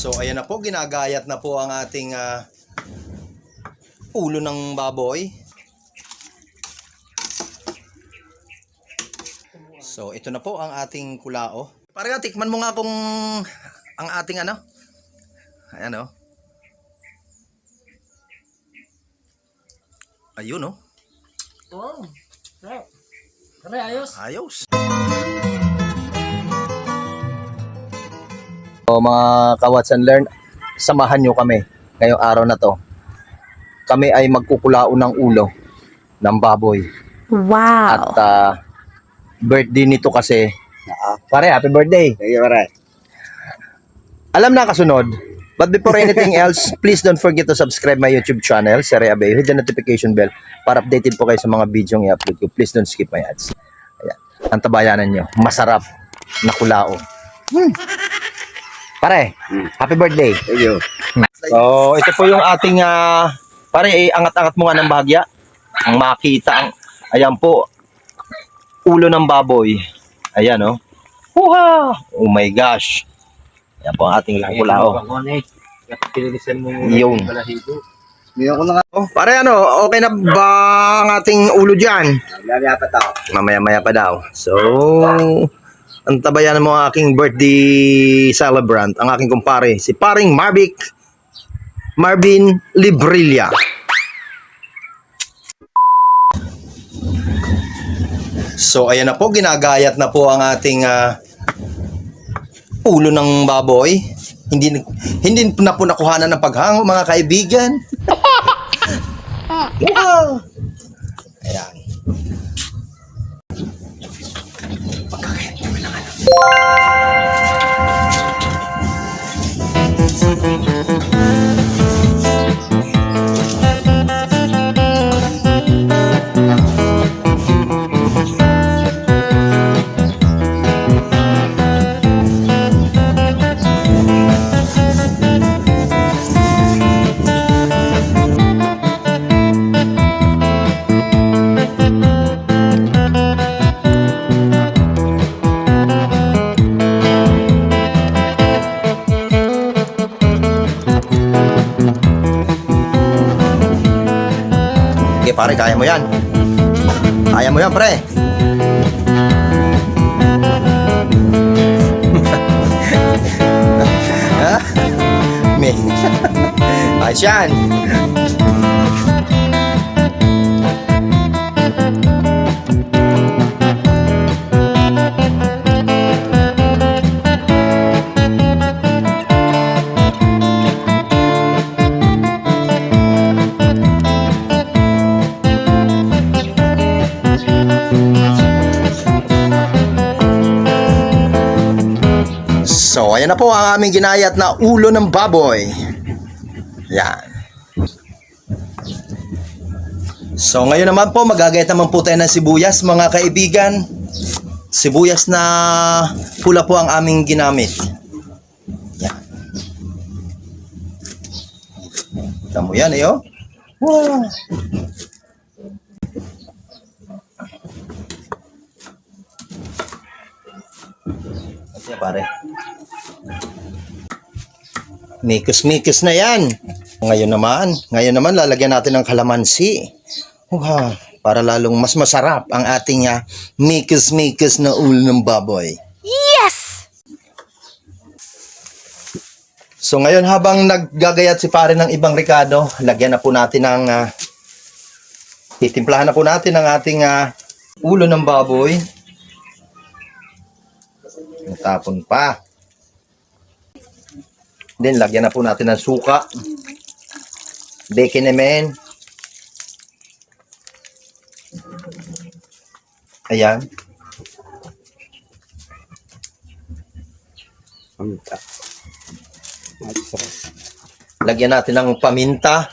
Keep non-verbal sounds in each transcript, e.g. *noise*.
So ayan na po, ginagayat na po ang ating ah, ulo ng baboy. So ito na po ang ating kulao. Parang tikman mo nga kung ang ating ano. Ayan oh. Ayun oh. Sarap. Kami ayos. Ayos. So mga kawats and learn, samahan nyo kami ngayong araw na to. Kami ay magkukulao ng ulo ng baboy. Wow. At ah, birthday nito kasi. Pare, happy birthday. Sige, pare. Alam na kasunod. But before anything else, *laughs* please don't forget to subscribe my YouTube channel, Sere Abe. Hit the notification bell para updated po kayo sa mga video i-upload ko. Please don't skip my ads. Ayan. Ang tabayanan nyo. Masarap na kulao. Hmm. Pare, happy birthday. Thank you. So, ito po yung ating, ah, pare, eh, angat-angat mo nga ng bahagya. Ang makita, ang, ayan po, ulo ng baboy. Ayan, oh. Huha! Oh my gosh. Ayan po ang ating kulao. Pinilisan mo Yun. balahibo. Ngayon ko na nga. Oh, pare ano, okay na ba ang ating ulo dyan? Lalapat ako. Mamaya-maya pa daw. So, ang tabayan mo aking birthday celebrant, ang aking kumpare, si paring Marvic Marvin Librilla. So, ayan na po, ginagayat na po ang ating ah, ulo ng baboy. Hindi hindi na po nakuhanan ng paghango mga kaibigan. *laughs* wow! Ayan. Sige pare, kaya mo yan. Kaya mo yan pre. *laughs* ha? Me. *laughs* Ayos yan. Na po ang aming ginayat na ulo ng baboy. Yan. So, ngayon naman po, magagayat naman po tayo ng sibuyas, mga kaibigan. Sibuyas na pula po ang aming ginamit. Yan. Kita yan, eh, oh. Wow. Ito pare. Mikos-mikos na yan. Ngayon naman, ngayon naman lalagyan natin ng kalamansi. Uha, para lalong mas masarap ang ating uh, mikos-mikos na ulo ng baboy. Yes! So ngayon habang naggagayat si pare ng ibang ricado, lagyan na po natin ng ah, titimplahan na po natin ang ating ah, ulo ng baboy. Tapon pa. Then lagyan na po natin ng suka. Bacon naman. Ayan. Paminta. Lagyan natin ng paminta.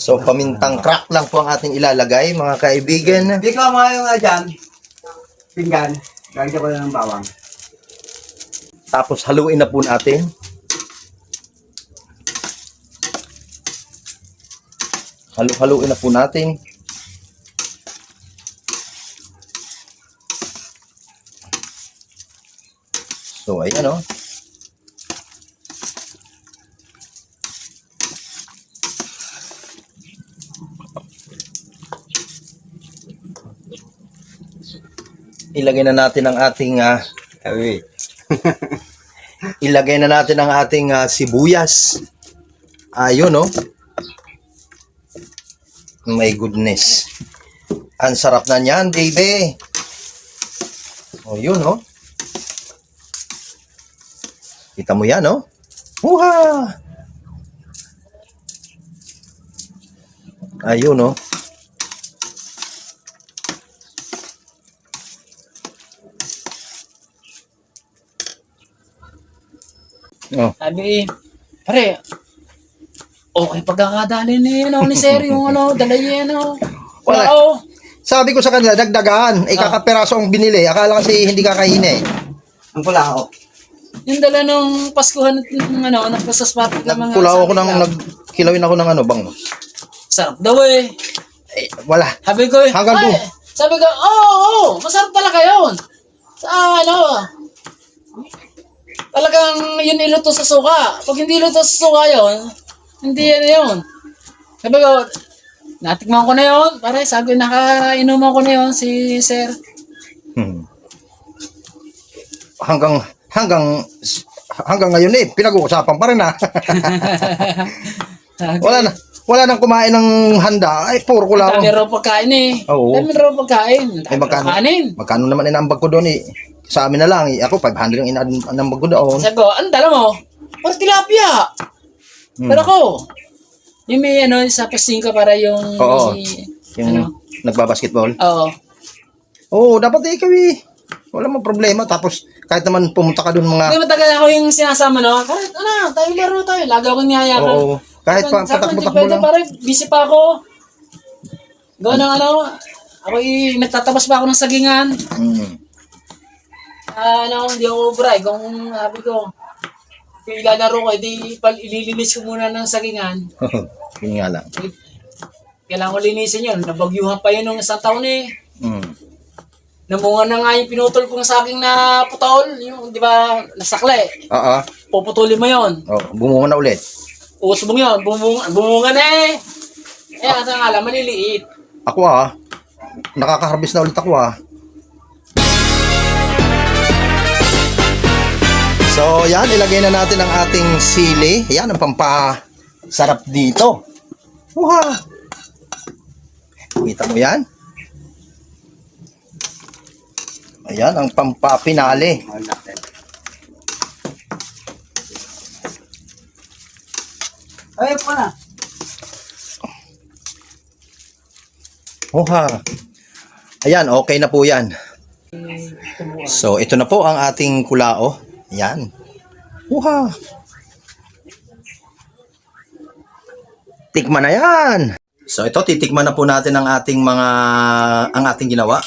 So, pamintang crack lang po ang ating ilalagay, mga kaibigan. Hindi ka mga yung nga dyan pinggan, gagawin ko na ng bawang. Tapos haluin na po natin. Halu-haluin na po natin. So, ayan o. Oh. Ilagay na natin ang ating ah, Sabi. *laughs* ilagay na natin ang ating ah, sibuyas. Ayun, no? My goodness. Ang sarap na niyan, baby. O, yun, no? Kita mo yan, no? Muha! Ayun, no? Oh. Sabi, pare, okay pagkakadali ni, ano, ni Sir, yung ano, dala niya, ano. Wala. Wala. oh. Sabi ko sa kanila, dagdagan. Eh, kakaperaso ang binili. Akala kasi hindi kakain eh. Ang pula ako. Yung dala nung Paskuhan, ng ano, ng pasaspatik ng mga... Nagkulaw ako sabi ng, ka, nagkilawin ako ng ano, bangus. Sarap daw eh. Eh, wala. Sabi ko eh, Hanggang ay, doon. Sabi ko, oo, oh, oo, masarap talaga yun. Sa ano, talagang yun iluto sa suka. Pag hindi iluto sa suka yun, hindi yan yun. Sabi ko, natikman ko na yun. Pare, sabi, nakainuman ko na yun si Sir. Hmm. Hanggang, hanggang, hanggang ngayon eh, pinag-uusapan pa rin ah. *laughs* Wala na, wala nang kumain ng handa. Ay, puro kulaw. Dami raw pagkain eh. Oo. Dami raw pagkain. Ay, Dami raw magkano? kanin. Magkano naman inambag ko doon eh. Sa amin na lang eh. Ako, 500 ang inambag ko doon. Sabi ko, ano dala mo? Para tilapia. Hmm. Pero ako, yung may ano, sa pasingko para yung... Oo. si- Yung ano? nagbabasketball. Oo. Oo, dapat eh, ikaw eh. Wala mo problema. Tapos, kahit naman pumunta ka doon mga... Hindi matagal ako yung sinasama, no? Kahit, ano, tayo laro tayo. Lagi ako niyayakan. Oo. Kahit pa, ko, patakbo-takbo lang. pare, busy pa ako. Gawa ng ano, ako yung nagtatabas pa ako ng sagingan. Hmm. Ah, ano, hindi ako bray. Kung sabi ko, kung ilalaro ko, edi pal ililinis ko muna ng sagingan. *laughs* Yun nga lang. Kailangan ko linisin yun. Nabagyuhan pa yun nung isang taon eh. Hmm. Namunga na nga yung pinutol kong saging na putol. Yung, di ba, nasakle. Oo. Puputulin mo yun. Oh, bumunga na ulit. Usbong yun. Bumunga, bumunga na eh. Eh, ang alam, maliliit. Ako ah, nakaka-harvest na ulit ako ah. So, yan, ilagay na natin ang ating sili. Yan, ang pampasarap dito. Uha! Kita mo yan? Ayan, ang pampapinali. Ay, pa na. Uha! Ayan, okay na po yan. So, ito na po ang ating kulao. Yan. Uha! Tikman na yan! So, ito, titikman na po natin ang ating mga, ang ating ginawa.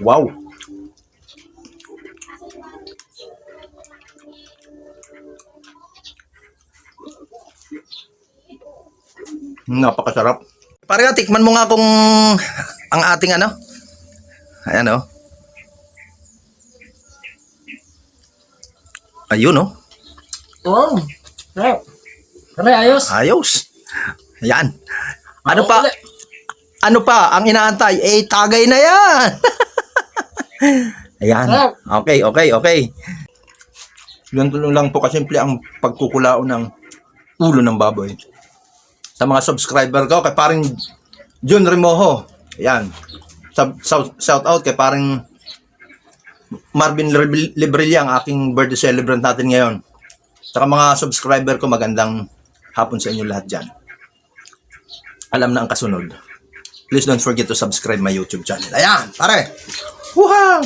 Wow! Napakasarap. Pare, tikman mo nga kung ang ating ano. Ayan oh. Ayun oh. Oo. Oh. Pare, ayos. Ayos. Ayan. Ano pa? Ano pa ang inaantay? Eh, tagay na yan. *laughs* Ayan. Okay, okay, okay. Yun lang po kasimple ang pagkukulao ng ulo ng baboy. Sa mga subscriber ko, kay paring Jun Remojo. Ayan. Shout, out kay paring Marvin Libril- Librilla, ang aking birthday celebrant natin ngayon. Saka mga subscriber ko, magandang hapon sa inyo lahat dyan. Alam na ang kasunod. Please don't forget to subscribe my YouTube channel. Ayan, pare. Wow!